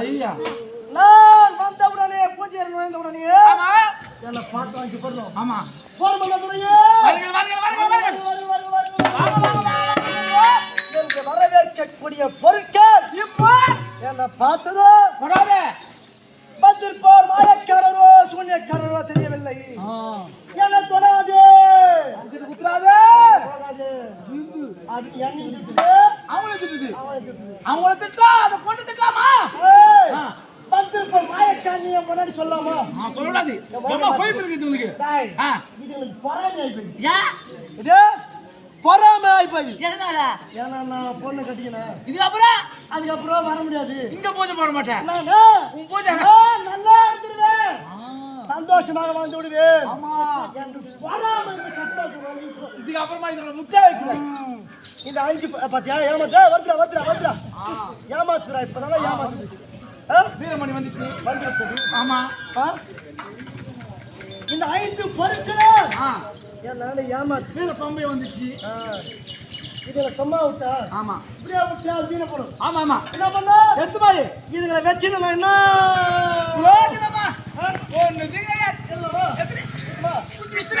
ஐயா. நான் பூஜை நுழைந்தவுடனே ஆமா. என்னை பார்த்து வாங்கி போடணும். ஆமா. போர் பண்ணதுடனே வாருங்கள் வாருங்கள் வாருங்கள் வாருங்கள் என்று வரவேற்கக்கூடிய பொருட்கள். இப்போ. என்னை பார்த்ததோ போடாத வந்திருப்போர் மாயக்காரரோ சூன்யக்காரரோ தெரியவில்லை. என்னை தொடாது. குத்துறாத தொடாது. அது என்ன இருக்குது? அவங்கள திட்டுது. அவங்கள திட்டலாம் அதை பொண்ணு திட்டலாமா? முன்னாடி சொல்லாமா. சொல்லக்கூடாது போய் இருக்குது ஆ. இது பொறாமை ஆயிப்போய் பொறாமை ஆயிப்போய் எதனால? ஏன்னா நான் பொண்ணு கட்டிக்கினேன். இதுக்கு அப்புறம் அதுக்கப்புறம் வர முடியாது. இங்க பூஜை போட மாட்டேன். உன் பூஜை நல்லா சந்தோஷமாக வாழ்ந்து விடுவேன். ஆமா. என்று பொறாமை இந்த கஷ்டத்தை வாங்கிக்கோ. இதுக்கு அப்புறமா இதுல முட்டை வைக்கிறேன். இந்த அஞ்சு பாத்தியா ஏமாத்தா வந்துடா வந்துடா வந்துடா ஏமாத்துறா இப்பதான் ஏமாத்துது. ஆ? வீரமணி வந்துச்சு. வந்துடுறது. ஆமா. ஆ? இந்த ஐந்து பொருட்களும் ஆ. என்னால ஏமாத்து வீர பம்பை வந்துச்சு. ஆ. இதுல சும்மா விட்டா? ஆமா. இப்படியே விட்டா வீண போடும். ஆமா ஆமா. என்ன பண்ண? எடுத்து பாரு. இதுல வச்சு நம்ம என்ன ¡Bueno, diga! ¡Estre! ¡Estre! ¡Estre! ¡Estre!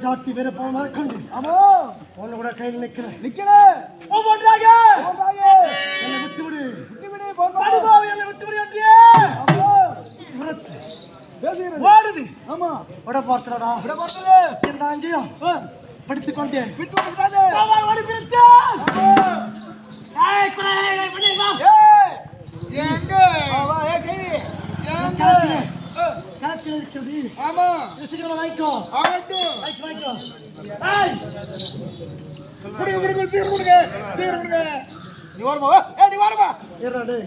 வீர ஜாத்தி வீரப்பம் மறக்கண்டு ஆமா. உன்னை கூட கையில் நிக்கிறேன். நிக்கல ஒவ்வொன்றாக என்னை விட்டு விடு விட்டு விடு படுபாவி என்னை விட்டு விடு என்றே ஓடுது. ஆமா. விட பார்த்தடா விட பார்த்தது இந்த அங்கேயும் படித்துக் கொண்டேன். விட்டு விடாதே. ஓடி பிடித்து. ஏய், கொலை, ஏய், பண்ணி வா. ஏய். எங்க வா ஏ கை. எங்க கணக்கில் இருக்கிறது ஆமா. சீக்கிரமா வாங்கிக்கோ ஆகட்டும். கொடுங்க கொடுங்க சீர் கொடுங்க சீர் கொடுங்க நீ வரமா ஏ நீ வரமா ஏறா டேய்.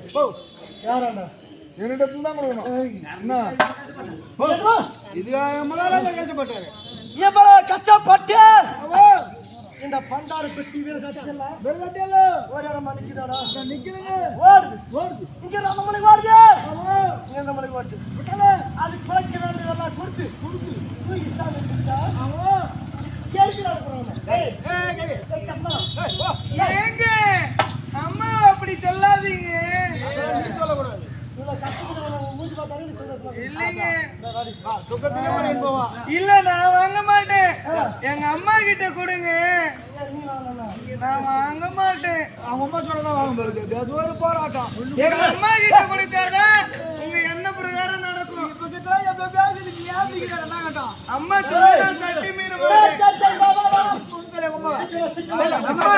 யாராண்டா? என்னிடத்துல தான் கொடுக்கணும் என்ன இது கஷ்டப்பட்டாரு கஷ்டப்பட்டு இந்த பண்டாரு பெட்டி வீர கட்டலாம் ஒரு இடம் நிக்குதாடா நிக்கிறீங்க ஓடுது ஓடுது இங்க நம்ம மணிக்கு ஓடுது இங்க நம்ம மணிக்கு ஓடுது அதுக்கு பிழைக்க வேண்டியதெல்லாம் கொடுத்து கொடுத்து தூக்கி ஏங்க அம்மா அப்படி சொல்லாதீங்க இல்லைங்க இல்ல நான் வாங்க மாட்டேன் எங்க அம்மா கிட்ட கொடுங்க நான் வாங்க மாட்டேன் அவங்க அம்மா சொன்னதான் வாங்க போகுது அது ஒரு போராட்டம் எங்க அம்மா கிட்ட கொடுத்தாதான் கிட்ட என் பேபி நீ என்ன கட்டம் அம்மா சட்டி மீற மாட்டேன் உங்களை அம்மா. அம்மா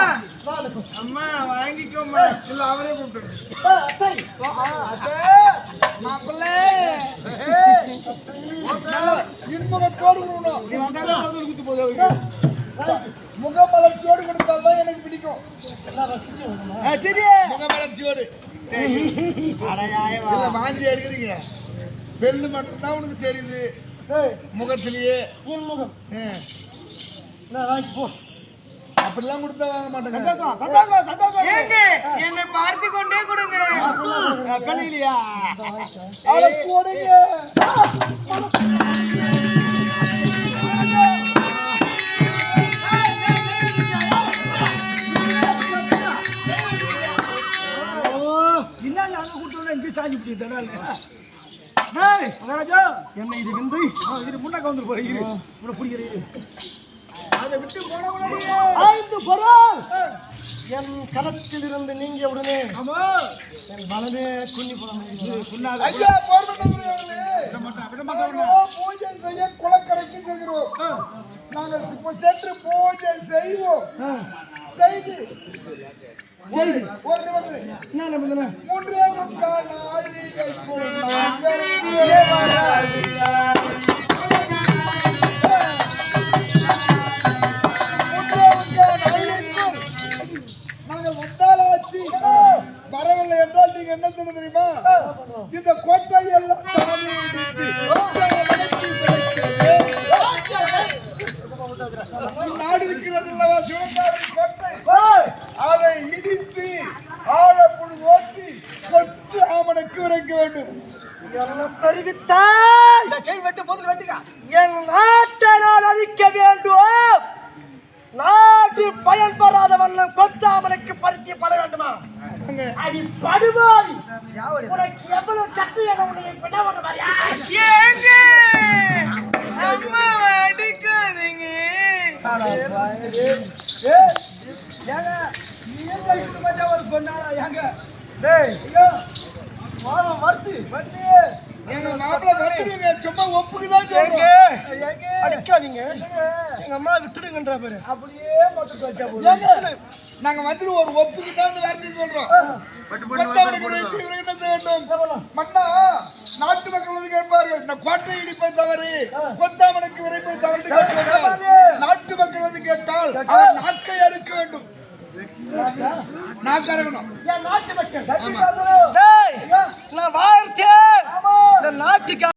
அம்மா. வாங்கிக்கோமா இல்ல அவரே கூப்பிட்டு முகமலர்ச்சியோடு எனக்கு பிடிக்கும். சரி முகமலர்ச்சியோடு வாந்தி எடுக்கிறீங்க. பெல்லு மட்டும்தான் உனக்கு தெரியுது. ஏய். முகத்திலேயே. என் முகம். வாங்கி போ. அப்படிலாம் கொடுத்தா வாங்க மாட்டேங்க. சந்தோஷம் சந்தோஷம் சந்தோஷம். ஏங்க என்னை பார்த்து கொண்டே கொடுங்க. கண்ணிலையா அவளை போடுங்க. என்னங்க அங்க கூட்டு இங்கே சாஞ்சி பிடி தடால டேய் மகாராஜா என்ன இது விந்தை. இது முன்னாக்க வந்து போற இரு. இரு. அதை விட்டு ஐந்து பொருள் என் களத்தில் இருந்து நீங்கிய உடனே என் மனமே குன்னி பூஜை செய்ய குளக்கரைக்கு செல்கிறோம். நாங்கள் இப்போ சென்று பூஜை செய்வோம். செய்து. செய்து. ஒரு நிமிடம் மூன்றே முக்கால் நாழிகைக்குள் சொல்ல தெரியுமா? இந்த கோட்டை எல்லாம். நாடு இருக்கிறது அல்லவா? சிவகாமி கோட்டை. அதை இடித்து ஆழப்புழு ஓட்டி கொத்து ஆமனுக்கு இறக்க வேண்டும். வெட்டுக்கா. என் நாட்டை நான் அழிக்க வேண்டும். நாட்டு பயன் பெறாத வண்ணம் கொத்தாமலுக்கு பரித்தியப்பட வேண்டுமா? அடி படுவாய். உனக்கு எவ்வளவு கட்டு என உன்னை பண்ண ஏங்க! அம்மா அடிக்காதீங்க ஒரு பொண்ணாளா ஏங்க. டேய். வருது வந்து எங்க மாப்பிள்ள வந்துடுங்க சும்மா ஒப்புக்குதான் சொல்றோம். அடிக்காதீங்க. எங்க அம்மா விட்டுடுங்கன்ற பேரு. அப்படியே நாங்க வந்துட்டு ஒரு ஒப்புக்கு தான் வரணும்னு சொல்றோம் மன்னா நாட்டு மக்கள் வந்து கேட்பார்கள் இந்த கோட்டை இடிப்பை தவறு கொத்தாமனுக்கு விரைப்பை தவறு. நாட்டு மக்கள் வந்து கேட்டால் அவர் நாக்கை அறுக்க வேண்டும். நாக்கு? அறுக்கணும். மக்கள்? டேய் நான் வார்த்தேன் இந்த நாட்டுக்கு